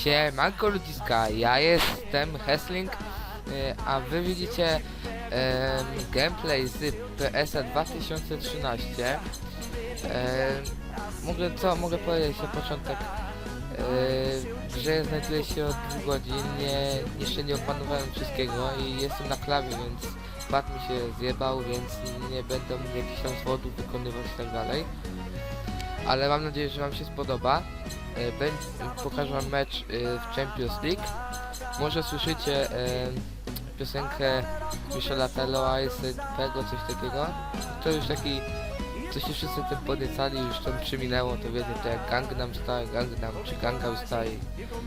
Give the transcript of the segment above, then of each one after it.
Siemanko ludziska, ja jestem Hesling, y, a wy widzicie gameplay z PS-a 2013. Em, mogę, co mogę powiedzieć na początek? Yy, w grze znajduję się od dwóch godzin, nie, jeszcze nie opanowałem wszystkiego i jestem na klawie, więc pad mi się zjebał, więc nie będę mógł jakichś tam zwodów wykonywać i tak dalej. Ale mam nadzieję, że wam się spodoba. Będę, pokażę wam mecz yy, w Champions League. Może słyszycie yy, piosenkę Michela Telloa, jest tego, coś takiego. To już taki co się wszyscy tym podniecali, już tam przyminęło, to wiecie, to jak Gangnam Style, Gangnam czy Gangnam Style,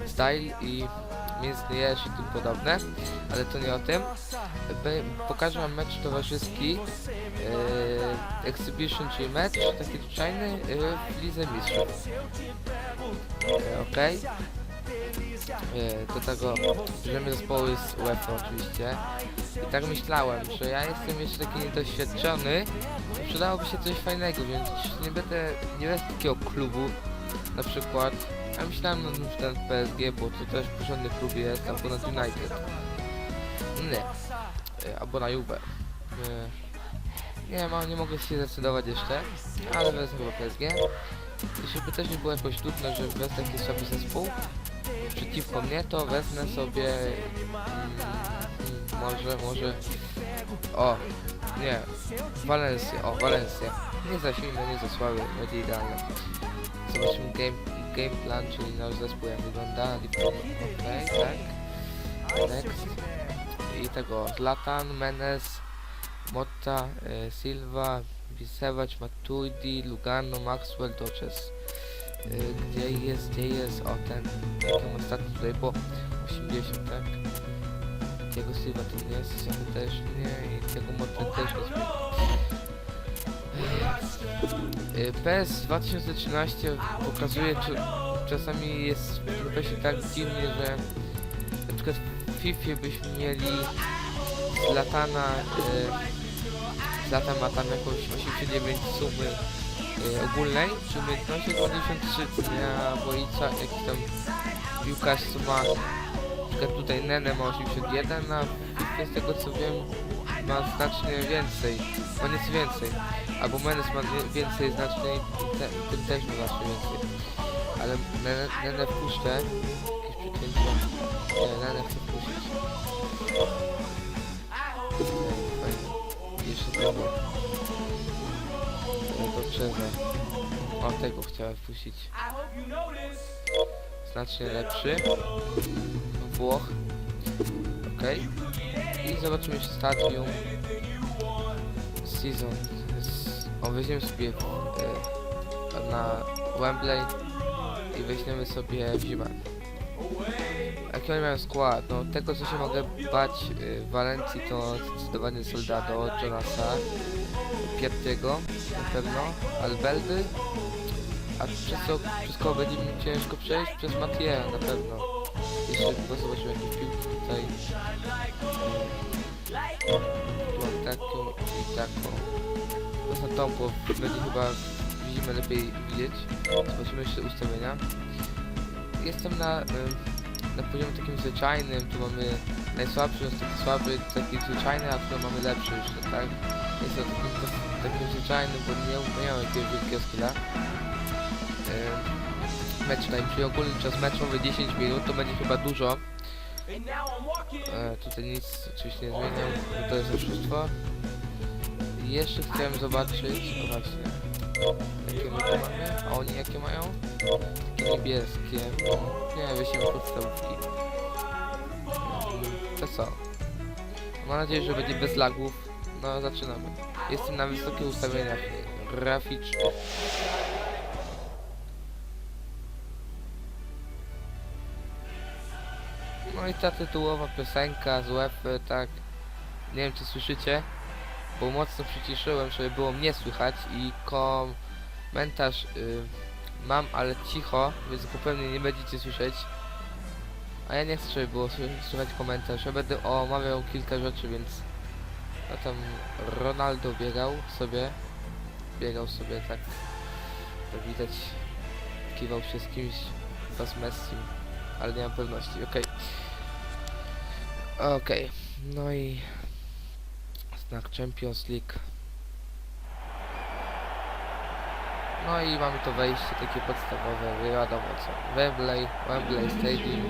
Style i Mięsny Jesz i tym podobne, ale to nie o tym. Pokażę wam mecz towarzyski, e, Exhibition, czyli mecz taki zwyczajny e, w Lidze Mistrzów. E, Okej. E, Do tego bierzemy zespoły z UEFA oczywiście. I tak myślałem, że ja jestem jeszcze taki niedoświadczony, przydałoby się coś fajnego, więc nie będę, nie będę takiego klubu, na przykład, ja myślałem nad że ten PSG, bo to też porządny klub jest, albo nad United. Nie, E, albo na Juve. E, Nie ma, nie mogę się zdecydować jeszcze, ale wezmę chyba PSG. I żeby też nie było jakoś trudno, że wezmę taki słaby zespół, przeciwko mnie, to wezmę sobie, mm, może, może, o, nie, Valencia, o Valencia. Nie za silne, nie za słabe, będzie idealne. Zobaczymy game, game plan, czyli nasz zespół jak wygląda. Okej, tak. Next. I tego Zlatan, Menes, Motta, e, Silva, Bisewać, Matuidi, Lugano, Maxwell, Doches. E, gdzie jest, gdzie jest, o ten, jaki ostatni tutaj, bo 80, tak? Diego Silva tu nie jest, Siany też nie i Diego Motta też jest. Y, PS 2013 pokazuje, czy czasami jest w PESie tak dziwnie, że na przykład w FIFA byśmy mieli Latana, y, z Latan ma tam jakąś 89 sumy y, ogólnej, czy umiejętności 83, nie, a Wojca jakiś tam piłkarz na przykład tutaj Nene ma 81, a FIFA z tego co wiem ma znacznie więcej, ma nieco więcej. Albo Menes ma więcej znacznie i te, tym też ma znacznie więcej. Ale Nene, Nene wpuszczę. Jakieś przecięcie. Nene chcę wpuścić. Tego. Tego Czeza. O, tego chciałem wpuścić. Znacznie lepszy. Włoch. Okej. I zobaczymy jeszcze stadium. Season. O, weźmiemy sobie e, na Wembley i weźmiemy sobie w. Jaki oni mają skład? No tego co się mogę bać w Walencji to zdecydowanie Soldado, Jonasa, Piettiego na pewno, Albeldy, a przez co kogo będzie mi ciężko przejść? Przez Mathieu na pewno. Jeszcze tylko zobaczymy jakieś piłki tutaj. Tu mam taką i taką. Poza tą, bo będzie chyba w zimę lepiej widzieć. Zobaczymy jeszcze ustawienia. Jestem na, ym, na poziomie takim zwyczajnym, tu mamy najsłabszy, jest taki słaby, taki zwyczajny, a tu mamy lepszy jeszcze, tak? Jest to takim, takim zwyczajnym, bo nie, nie miałem jakiegoś wielkiego skilla. Ym, Mecz time, czyli ogólny czas meczowy 10 minut, to będzie chyba dużo. E, tutaj nic oczywiście nie zmieniam, to jest oszustwo. Jeszcze chciałem zobaczyć, właśnie, a oni jakie mają? Niebieskie, nie, weźmiemy podstawówki. To co? Mam nadzieję, że będzie bez lagów. No, zaczynamy. Jestem na wysokich ustawieniach graficznych. No i ta tytułowa piosenka z UEFA, tak. Nie wiem czy słyszycie, bo mocno przyciszyłem, żeby było mnie słychać i komentarz y, mam, ale cicho, więc go pewnie nie będziecie słyszeć. A ja nie chcę, żeby było sły- słychać komentarz. Ja będę omawiał kilka rzeczy, więc a tam Ronaldo biegał sobie, biegał sobie tak, to widać, kiwał się z kimś, chyba z Messi. ale nie mam pewności, okej. Okej, no i znak Champions League. No i mamy to wejście takie podstawowe, wiadomo co. Wembley, Wembley Stadium.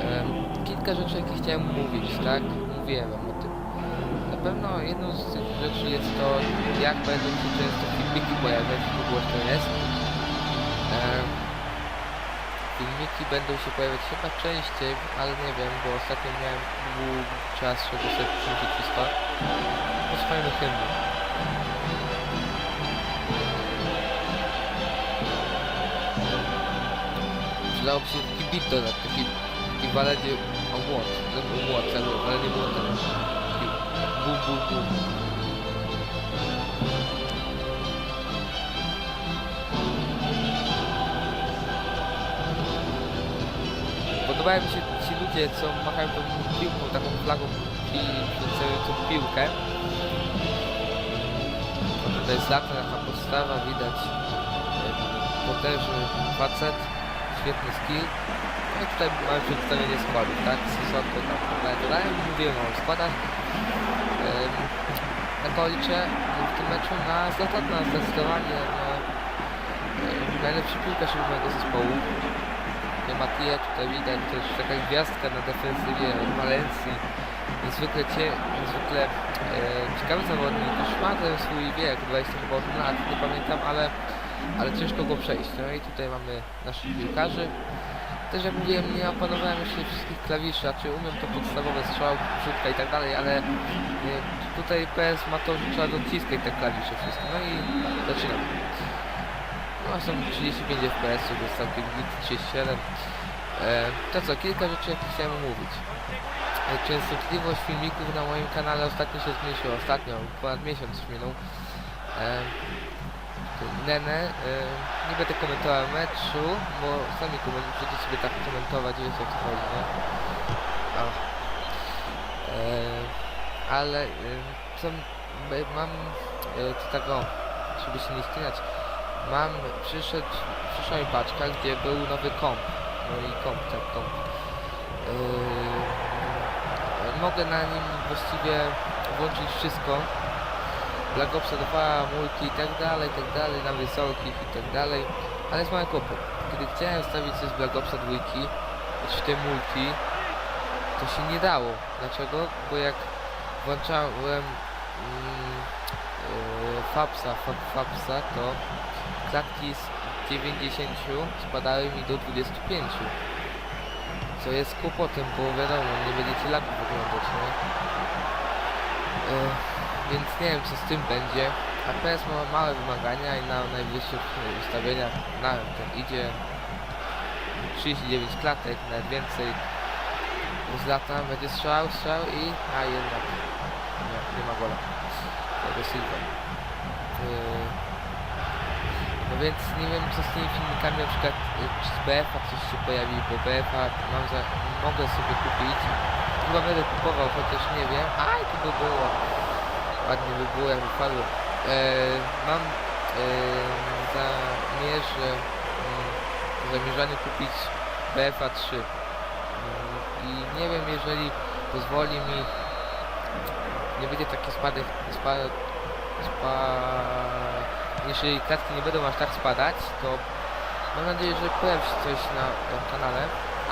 Em, kilka rzeczy, jakie chciałem mówić, tak? Mówiłem wam o tym. Na pewno jedną z tych rzeczy jest to, jak będą się często filmiki pojawiać, długo to jest. Filmiki będą się pojawiać chyba częściej, ale nie wiem, bo ostatnio miałem długi czas, żeby sobie przyjrzeć wszystko. Posłuchajmy hymnu. Przydałoby się taki beat dodać, taki, taki walenie o młot, o młot, albo walenie młotem. Taki bum, bum, bum. Podobają mi się ci ludzie, co machają tą piłką, taką flagą przedstawiającą piłkę. To jest lata taka podstawa, widać e, potężny facet, świetny skill. No i tutaj mamy przedstawienie składów, tak? Sisoko tam podają, mówiłem o składach. Na to liczę w tym meczu na Zlatan, na zdecydowanie em, najlepszy piłkarz mojego zespołu. Matija, tutaj widać też taka gwiazdka na defensywie Walencji. Niezwykle, cie, niezwykle e, ciekawy zawodnik, już ma ten swój wiek, 28 lat, nie pamiętam, ale, ale ciężko go przejść. No i tutaj mamy naszych piłkarzy. Też jak mówiłem, nie opanowałem jeszcze wszystkich klawiszy, a czy umiem to podstawowe strzał, rzutka i tak dalej, ale e, tutaj PS ma to, że trzeba dociskać te klawisze wszystko. No i zaczynamy. No są 35 fps, to jest całkiem git, 37. E, to co, kilka rzeczy jakie chciałem omówić. E, Częstotliwość filmików na moim kanale ostatnio się zmniejszyła, ostatnio, ponad miesiąc już minął. E, Nene, e, nie będę komentował meczu, bo sami możecie sobie tak komentować, wiecie o co chodzi, nie? O. E, ale e, co, mam e, to tak żeby się nie ścinać, mam, przyszedł, przyszła mi paczka, gdzie był nowy komp, no i komp, tak komp. Yy, mogę na nim właściwie włączyć wszystko. Black Ops 2, multi i tak dalej, i tak dalej, na wysokich i tak dalej. Ale jest mały kłopot. Kiedy chciałem stawić coś z Black Ops 2, czy te multi, to się nie dało. Dlaczego? Bo jak włączałem mm, yy, Fapsa, Fap, Fapsa, to klatki z 90 spadały mi do 25. Co jest kłopotem, bo wiadomo, nie będziecie lagów oglądać, nie? E, więc nie wiem co z tym będzie. APS ma małe wymagania i na najwyższych ustawieniach na ten idzie 39 klatek, nawet więcej. Z lata będzie strzał, strzał i... a jednak nie, nie ma gola. Tego Silva. No więc nie wiem co z tymi filmikami, na przykład y, czy z BF-a coś się pojawi, bo BF-a mam za, mogę sobie kupić. Chyba będę kupował, chociaż nie wiem. Aj, to by było. Ładnie by było, jak wypadło. E, mam e, zamierzę, mm, w zamierzaniu kupić BF-a 3. Mm, I nie wiem, jeżeli pozwoli mi, nie będzie taki spadek, spadek, spa, jeżeli klatki nie będą aż tak spadać, to mam nadzieję, że pojawi się coś na, na kanale,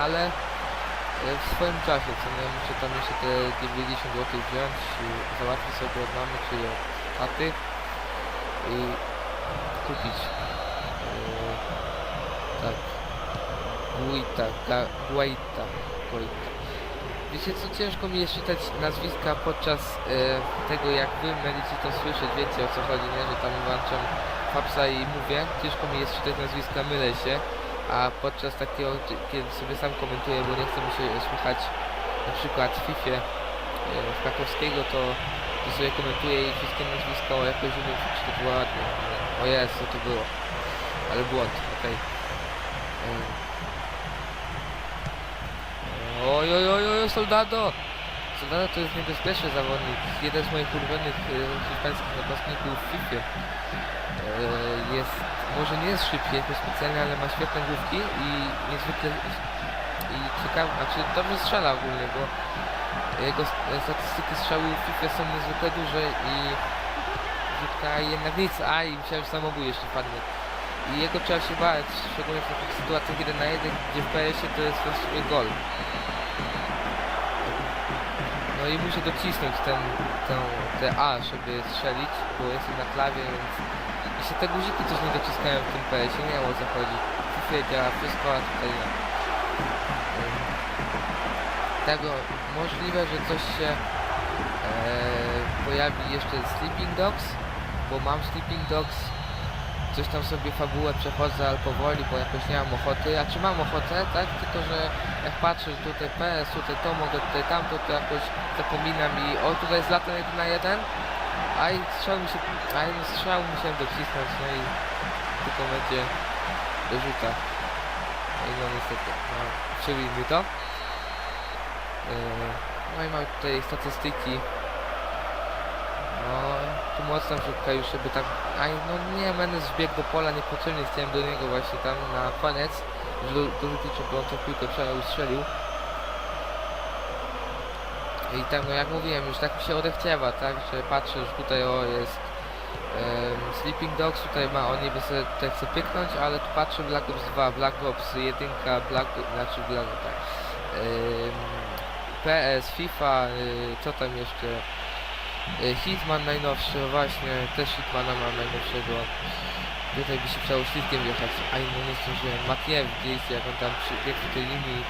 ale e, w swoim czasie, co nie muszę tam jeszcze te 90 zł wziąć, i załatwić sobie od mamy czy od taty i kupić e, tak Guita, Guaita, Guaita. Wiecie co, ciężko mi jest czytać nazwiska podczas e, tego jak wy będziecie to słyszeć, wiecie o co chodzi, nie? Że tam włączam Fapsa i mówię, ciężko mi jest czytać nazwiska, mylę się, a podczas takiego, kiedy sobie sam komentuję, bo nie chcę mi się słuchać na przykład w FIFA e, w Krakowskiego, to, to sobie komentuję i wszystkie nazwiska o jakoś umiem przeczytać ładnie. O jest, co to było. Ale błąd, okej. E, Oj, oj, Soldado! Soldado to jest niebezpieczny zawodnik. Jeden z moich ulubionych e, hiszpańskich napastników w FIFA. E, jest, może nie jest szybki jakoś specjalnie, ale ma świetne główki i niezwykle i ciekawe, znaczy dobrze strzela ogólnie, bo jego statystyki strzału w FIFA są niezwykle duże i rzutka jednak nic, a i myślałem, że samobój jeszcze padnie. I jego trzeba się bać, szczególnie w takich sytuacjach 1 na 1, gdzie w PS-ie to jest właściwie gol. No i muszę docisnąć ten, tę, te A, żeby strzelić, bo jestem na klawie, więc i się te guziki też nie dociskają w tym PS-ie, nie wiem o co chodzi. FIFA działa wszystko, a tutaj nie. Tego możliwe, że coś się e, pojawi jeszcze Sleeping Dogs, bo mam Sleeping Dogs, coś tam sobie fabułę przechodzę, ale powoli, bo jakoś nie mam ochoty, a czy mam ochotę, tak, tylko że jak patrzę, że tutaj PS, tutaj to mogę, tutaj tamto, to jakoś zapominam i o, tutaj jest latem 1 na 1, a i strzał mi się, a jeden strzał musiałem docisnąć, no i tylko będzie dorzuta. No i no niestety, no, czyli mi to. Yy, No i mamy tutaj statystyki. Mocna wrzutka już, żeby tak... Aj, no nie, Menes wbiegł do pola niepotrzebnie, chciałem do niego właśnie tam na koniec, żeby dorzucić, żeby on tą piłkę przejął i strzelił. I tak, no jak mówiłem, już tak mi się odechciewa, tak, że patrzę, że tutaj o jest em, Sleeping Dogs, tutaj ma, on niby sobie tutaj chce pyknąć, ale tu patrzę Black Ops 2, Black Ops 1, Black, znaczy Black, tak, em, PS, FIFA, y, co tam jeszcze, Hitman najnowszy, właśnie, też Hitmana mam najnowszego, tutaj by się chciało śliskiem jechać, a no nie zdążyłem, Matiew gdzieś, jak on tam przybiegł do tej linii,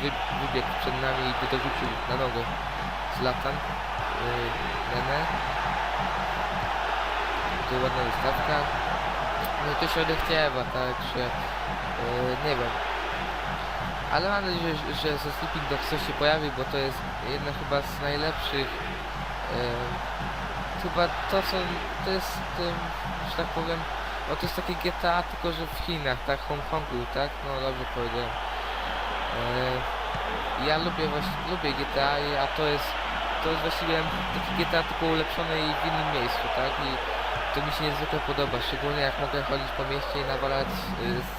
wy, wybiegł przed nami i by dorzucił na nogę. Zlatan, yy, Nene, tutaj ładna wystawka, no i to się odechciewa, także, yy, nie wiem, ale mam nadzieję, że, że ze Sleeping Dogs coś się pojawi, bo to jest jedna chyba z najlepszych chyba to co to jest że tak powiem no to jest takie GTA tylko że w Chinach, tak, Hongkongu, tak? No dobrze powiedziałem. E, ja lubię właśnie, lubię GTA, a to jest to jest właściwie taki GTA tylko ulepszone i w innym miejscu, tak? I to mi się niezwykle podoba, szczególnie jak mogę chodzić po mieście i nawalać y, z,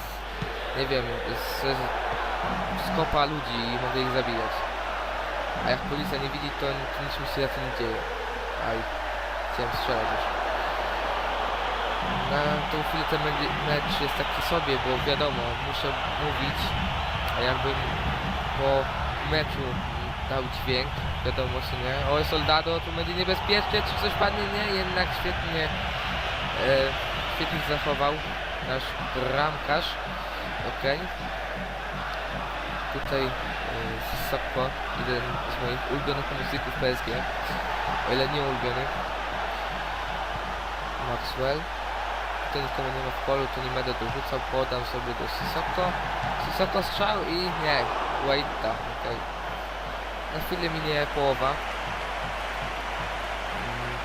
nie wiem, z, z kopa ludzi i mogę ich zabijać. A jak policja nie widzi, to, to nic mi się to nie dzieje. Aj, chciałem strzelać już. Na tą chwilę ten me- mecz jest taki sobie, bo wiadomo, muszę mówić, a jakbym po meczu dał dźwięk, wiadomo czy nie, o soldado, tu będzie niebezpiecznie, czy coś padnie, nie, jednak świetnie, e, świetnie się zachował nasz bramkarz, okej. Tutaj Sokko, jeden z moich ulubionych muzyków PSG, o ile nie ulubionych, Maxwell, tutaj nikogo nie ma w polu, to nie będę dorzucał, podam sobie do Sissoko. Sissoko strzał i nie, Waita, okej. Na chwilę minie połowa. Mm.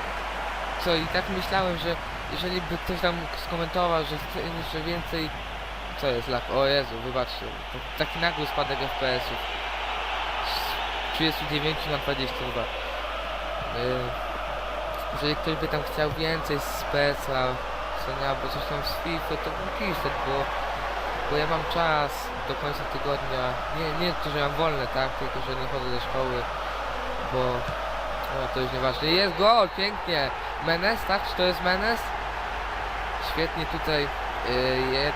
Co i tak myślałem, że jeżeli by ktoś tam skomentował, że chce jeszcze więcej... Co jest lak? O Jezu, wybaczcie. Taki nagły spadek FPS-ów. Z 39 na 22. Yy, jeżeli ktoś by tam chciał więcej speca, co nie, albo coś tam z FIFA, to pisać, bo, bo ja mam czas do końca tygodnia, nie, nie to, że mam wolne, tak, tylko, że nie chodzę do szkoły, bo no, to już nieważne. Jest gol, pięknie! Menes, tak? Czy to jest Menes? Świetnie tutaj yy,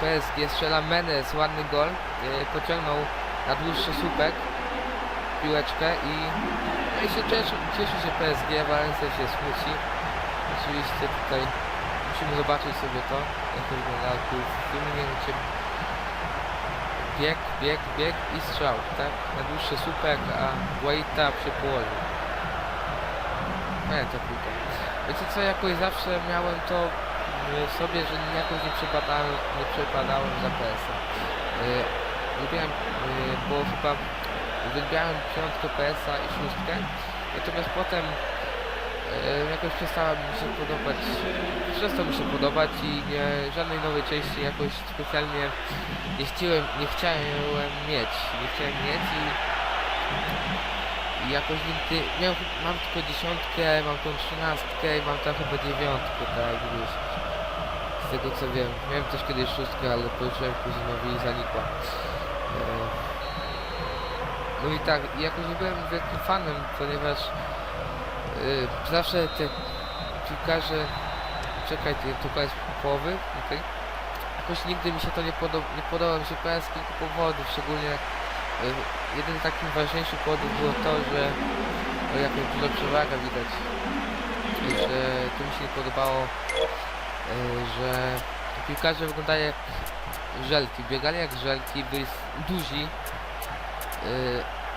PSG strzela Menes, ładny gol, yy, pociągnął na dłuższy słupek piłeczkę i, no i się cieszy, cieszy się PSG, Valencia się smuci. Oczywiście tutaj musimy zobaczyć sobie to, jak to wygląda w filmie, gdzie bieg, bieg, bieg i strzał, tak? Na dłuższy słupek, a Waita przy połowie. Nie, to piłka. Wiecie co, jakoś zawsze miałem to y, sobie, że jakoś nie przypadałem, nie przypadałem za PS-em. Lubiłem, y, bo chyba uwielbiałem piątkę PS-a i szóstkę, natomiast potem e, jakoś przestała mi się podobać, przestał mi się podobać i nie, żadnej nowej części jakoś specjalnie nie chciałem, nie chciałem mieć, nie chciałem mieć i, i jakoś nigdy, miałem, mam tylko dziesiątkę, mam tą trzynastkę i mam tam chyba dziewiątkę, tak gdzieś. tego co wiem. Miałem też kiedyś szóstkę, ale pożyczyłem kuzynowi i zanikła. E, No i tak, jakoś nie byłem wielkim fanem, ponieważ e, zawsze te piłkarze... Czekaj, ty- to koniec połowy? Okej. Jakoś nigdy mi się to nie, podo- nie podoba mi się pewnie z kilku powodów, szczególnie e, jeden takim ważniejszym powodem było to, że o jakaś duża przewaga widać, że to mi się nie podobało, e, że piłkarze wyglądają jak żelki, biegali jak żelki, byli duzi,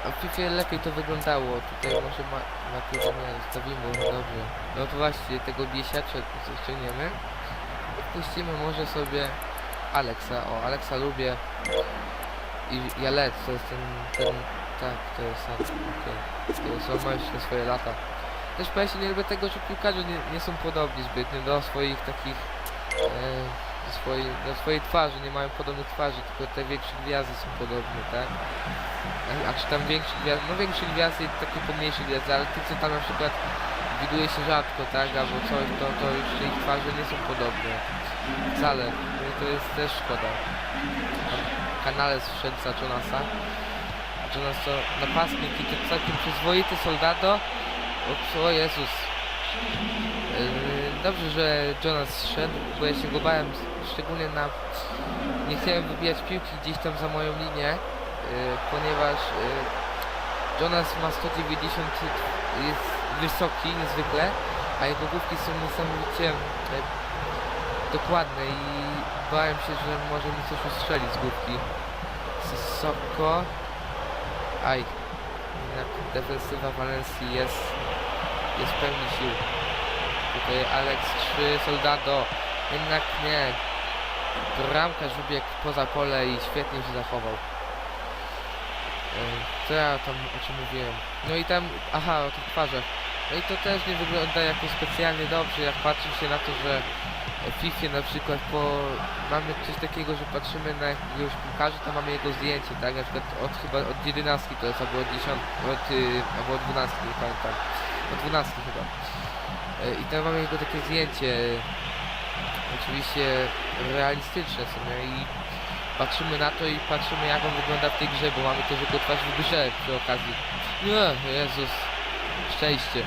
a w FIFA lepiej to wyglądało, tutaj może ma, Mateusz zostawimy, no dobrze, no to właśnie tego biesiacza ściągniemy, puścimy może sobie Alexa, o Alexa lubię. I Jalet, to jest ten, ten, tak, to jest sam, okej, to jest on ma już te swoje lata. Też powiem się nie lubię tego, że piłkarze nie, nie są podobni zbytnio do swoich takich, e, do, swojej, do swojej twarzy, nie mają podobnych twarzy, tylko te większe gwiazdy są podobne, tak? A, a czy tam większe gwiazdy, no większe gwiazdy i takie pomniejsze gwiazdy, ale tych co tam na przykład widuje się rzadko, tak, albo coś, to, to już ich twarze nie są podobne. Wcale. No to jest też szkoda. Na kanale wszedł za Jonasa. A Jonas to napastnik i to całkiem przyzwoity soldado. O Jezus. Yy, Dobrze, że Jonas szedł, bo ja się go bałem, szczególnie na... Nie chciałem wybijać piłki gdzieś tam za moją linię, yy, ponieważ yy, Jonas ma 190, jest wysoki niezwykle, a jego główki są niesamowicie yy, dokładne i bałem się, że może mi coś ustrzelić z główki. Sissoko. Aj. Defensywa Walencji jest, jest pełni sił. Tutaj Alex 3, Soldado. Jednak nie. Bramkarz wybiegł poza pole i świetnie się zachował. Co ja tam o czym mówiłem? No i tam, aha, o tych twarzach. No i to też nie wygląda jakoś specjalnie dobrze, jak patrzy się na to, że w FIFA na przykład mamy coś takiego, że patrzymy na jakiegoś piłkarza, to mamy jego zdjęcie, tak? Na przykład od chyba od 11 to jest, albo od 10, od, y, albo od 12, nie pamiętam. Od 12 chyba. E, I tam mamy jego takie zdjęcie, oczywiście realistyczne są? I patrzymy na to i patrzymy jak on wygląda w tej grze, bo mamy też jego twarz w grze przy okazji. Nie, Jezus, szczęście.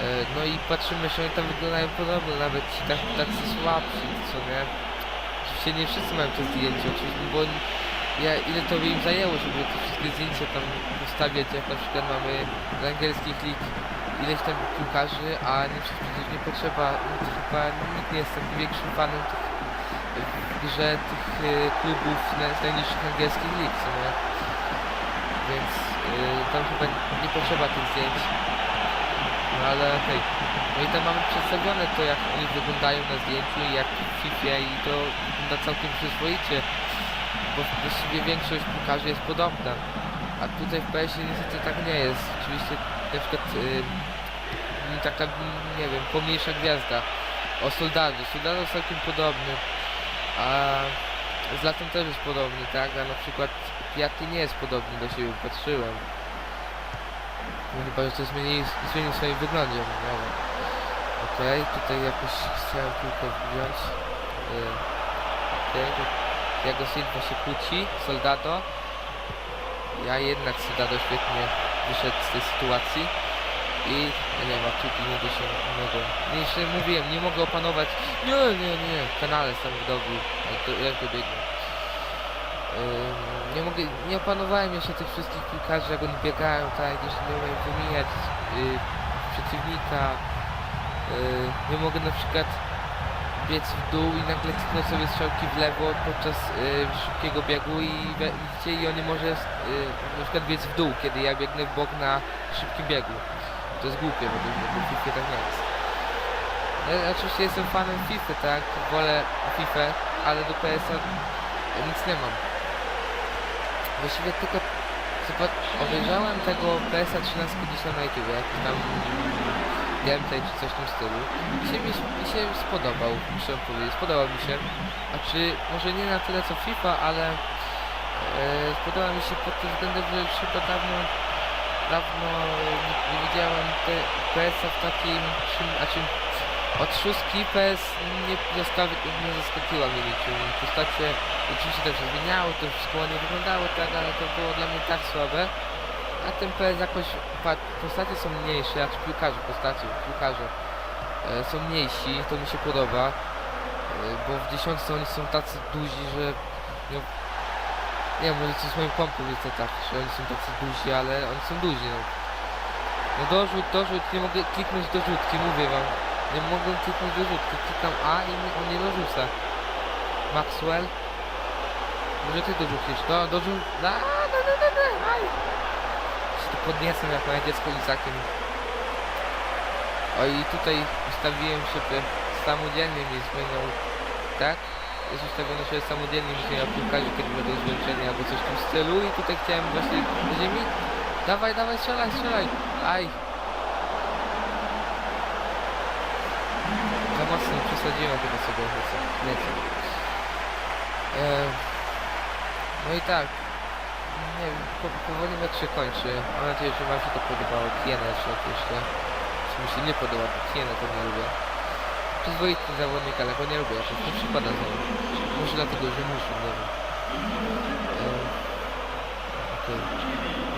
E, No i patrzymy, że oni tam wyglądają podobno, nawet ci tak, tacy słabsi, co nie? Oczywiście nie wszyscy mają te zdjęcia, oczywiście, bo ja, ile to by im zajęło, żeby te wszystkie zdjęcia tam ustawiać, jak na przykład mamy z angielskich lig ileś tam piłkarzy, a nie przecież nie potrzeba, no chyba nikt nie jest takim większym fanem tych grze tych e, klubów z najniższych angielskich lig, co nie? Więc e, tam chyba nie potrzeba tych zdjęć. No ale hej. No i tam mamy przedstawione to jak oni wyglądają na zdjęciu i jak w FIFA i to wygląda całkiem przyzwoicie. Bo właściwie większość piłkarzy jest podobna. A tutaj w PS-ie niestety tak nie jest. Oczywiście na przykład yy, taka, nie wiem, pomniejsza gwiazda. O Soldado. Soldado jest całkiem podobny. A z latem też jest podobny, tak? A na przykład Piaty nie jest podobny do siebie, patrzyłem. No chyba, że to zmieni, zmienił w swoim wyglądzie. Okej, tutaj jakoś chciałem piłkę wziąć. Yy, Okej, okay. Jago Silva się kłóci, Soldado. Ja jednak Soldado świetnie wyszedł z tej sytuacji. I nie ma piłki nie do się mogę. Nie, jeszcze mówiłem, nie mogę opanować. Nie, nie, nie, kanale sam dobił, ale to jak to biegnie. Nie mogę, nie opanowałem jeszcze tych wszystkich piłkarzy, jak oni biegają, tak, jeszcze nie umiem wymieniać yy, przeciwnika. Nie mogę na przykład biec w dół i nagle tknąć sobie strzałki w lewo podczas yy, szybkiego biegu i widzicie, i on nie może yy, na przykład biec w dół, kiedy ja biegnę w bok na szybkim biegu. To jest głupie, bo, w FIFA tak nie jest. Ja oczywiście jestem fanem FIFA, tak, wolę FIFA, ale do PS-a nic nie mam. Właściwie tylko obejrzałem tego PSA 13 gdzieś tam na YouTube, jakiś tam gameplay czy coś w tym stylu. I się, mi, się spodobał, muszę powiedzieć, spodobał mi się. A czy może nie na tyle co FIFA, ale e, spodobał mi się pod tym względem, że chyba dawno, dawno nie, nie widziałem PSA w takim czym, a czym Od szóstki PS nie, zaskawi, nie zaskakiła mnie niczym. Postacie oczywiście też się zmieniały, to wszystko ładnie wyglądało, tak, ale to było dla mnie tak słabe. A ten PS jakoś, postacie są mniejsze, jak piłkarze, postacie, piłkarze e, są mniejsi, to mi się podoba. E, bo w dziesiątce oni są tacy duzi, że no, nie wiem, może coś z moim kompem jest to tak, że oni są tacy duzi, ale oni są duzi, no. No dorzut, dorzut, nie mogę kliknąć do rzutki, mówię wam. Nie mogę kliknąć do rzutki, klikam A i on nie dorzuca. Maxwell? Może ty dorzucisz? Do, dorzuć... Da, da, da, da, da, aj! Się podniecę jak moje dziecko lizakiem. O i tutaj ustawiłem sobie samodzielnie mi zmieniał, tak? Jest ustawione, że samodzielnie mi zmienia piłkarzy, kiedy będą zmęczeni albo coś w tym stylu i tutaj chciałem właśnie do ziemi. Dawaj, dawaj, strzelaj, strzelaj! Aj! Za mocno przesadziłem tego sobie nieco. nieco. E, no i tak. Nie wiem, po, powoli mecz się kończy. Mam nadzieję, że wam się to podobało. Kienę jeszcze oczywiście. Co mi się nie podoba, bo Kienę to nie lubię. Przyzwoity zawodnik, ale go nie lubię. Jakoś nie przypada za nim. Może dlatego, że muszę, nie wiem. E, Okej. Okay.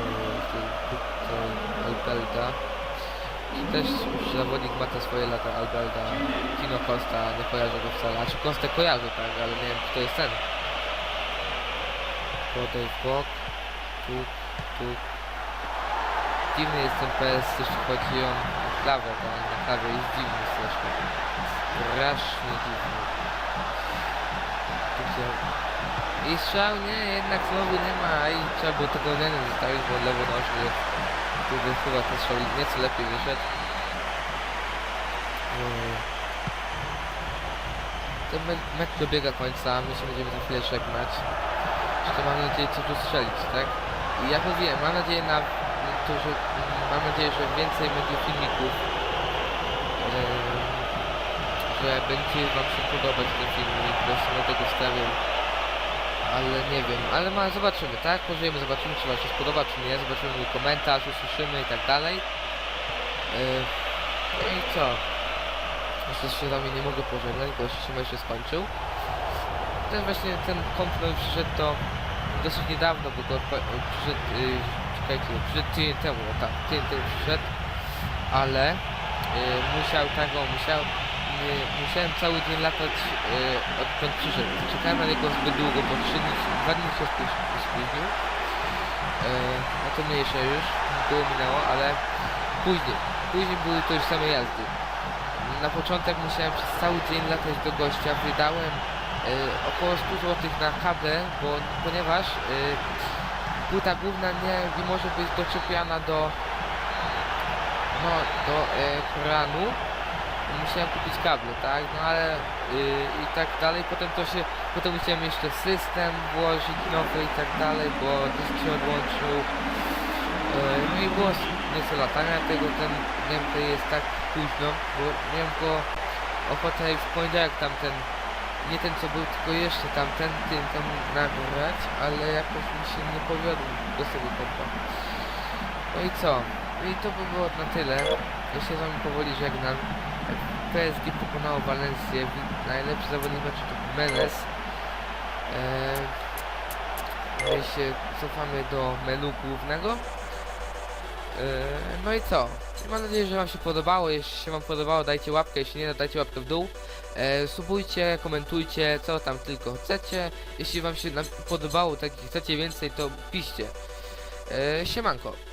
Albelda. I też już zawodnik ma te swoje lata Albelda. Kino Costa, nie kojarzę go wcale. A czy Kostę kojarzę, tak, ale nie wiem, czy to jest ten. Podaj w bok. Tu, tu. Dziwny jest ten PS, jeśli chodzi o klawę, tak, na klawę jest dziwny strasznie. Strasznie dziwny. Tu. I strzał, nie, jednak znowu nie ma i trzeba było tego nie zostawić, bo lewonożny jest. Tu by chyba ten strzał nieco lepiej wyszedł. Yy. Ten me- mecz dobiega końca, my się będziemy za chwilę żegnać. Jeszcze mam nadzieję coś ustrzelić, tak? I jak mówiłem, mam nadzieję na to, że mam nadzieję, że więcej będzie filmików. Yy, że będzie wam się podobać ten filmik, właśnie dlatego wstawiam ale nie wiem, ale ma, zobaczymy, tak? Pożyjemy, zobaczymy, czy wam się spodoba, czy nie, zobaczymy mój komentarz, usłyszymy i tak dalej. Yy, no i co? Jeszcze się z wami nie mogę pożegnać, bo jeszcze się nie skończył. Ten właśnie, ten komplement przyszedł to dosyć niedawno, bo go przyszedł, yy, czekajcie, przyszedł tydzień temu, no tak, tydzień temu przyszedł, ale yy, musiał tak, o, musiał, nie, musiałem cały dzień latać yy, odkąd przyszedł. Czekałem na niego zbyt długo, bo 3 dni, 2 dni się spóź- spóźnił. Yy, no to mniejsze już, było minęło, ale później, później były to już same jazdy. Na początek musiałem przez cały dzień latać do gościa, wydałem około 100 zł na kabel, bo, ponieważ yy, płyta główna nie, nie może być doczepiana do no, do ekranu musiałem kupić kable, tak, no ale yy, i tak dalej, potem to się, potem musiałem jeszcze system włożyć nowy i tak dalej, bo dysk się odłączył, yy, no i było nieco latania tego, ten gameplay jest tak późno, bo miałem go ochotę w poniedziałek tamten, nie ten co był, tylko jeszcze tamten, tym tam nagrać, ale jakoś mi się nie powiodło do tego kompa. No i co? I to by było na tyle. Ja się z wami powoli żegnam. PSG pokonało Valencję. Wi- Najlepszy zawodnik meczu to Menes. Eee, się cofamy do menu głównego. Eee, no i co? Mam nadzieję, że wam się podobało. Jeśli się wam podobało, dajcie łapkę. Jeśli nie, to dajcie łapkę w dół. Eee, subujcie, komentujcie, co tam tylko chcecie. Jeśli wam się podobało, tak chcecie więcej, to piszcie. Eee, siemanko.